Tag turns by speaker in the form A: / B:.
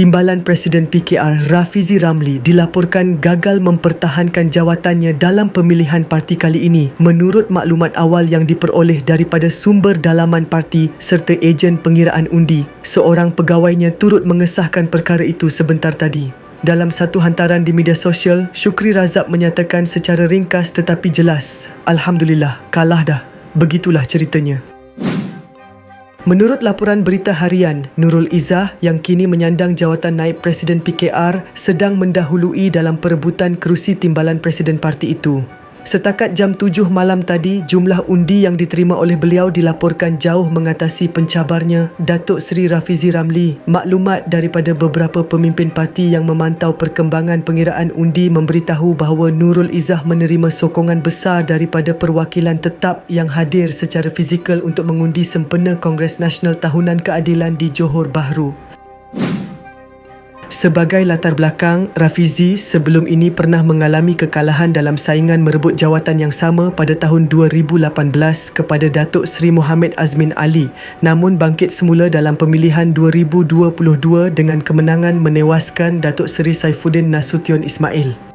A: Timbalan Presiden PKR Rafizi Ramli dilaporkan gagal mempertahankan jawatannya dalam pemilihan parti kali ini menurut maklumat awal yang diperoleh daripada sumber dalaman parti serta ejen pengiraan undi. Seorang pegawainya turut mengesahkan perkara itu sebentar tadi. Dalam satu hantaran di media sosial, Syukri Razak menyatakan secara ringkas tetapi jelas, Alhamdulillah, kalah dah. Begitulah ceritanya. Menurut laporan berita harian, Nurul Izzah yang kini menyandang jawatan naib Presiden PKR sedang mendahului dalam perebutan kerusi timbalan Presiden parti itu. Setakat jam 7 malam tadi, jumlah undi yang diterima oleh beliau dilaporkan jauh mengatasi pencabarnya Datuk Seri Rafizi Ramli. Maklumat daripada beberapa pemimpin parti yang memantau perkembangan pengiraan undi memberitahu bahawa Nurul Izzah menerima sokongan besar daripada perwakilan tetap yang hadir secara fizikal untuk mengundi sempena Kongres Nasional Tahunan Keadilan di Johor Bahru. Sebagai latar belakang, Rafizi sebelum ini pernah mengalami kekalahan dalam saingan merebut jawatan yang sama pada tahun 2018 kepada Datuk Seri Muhammad Azmin Ali namun bangkit semula dalam pemilihan 2022 dengan kemenangan menewaskan Datuk Seri Saifuddin Nasution Ismail.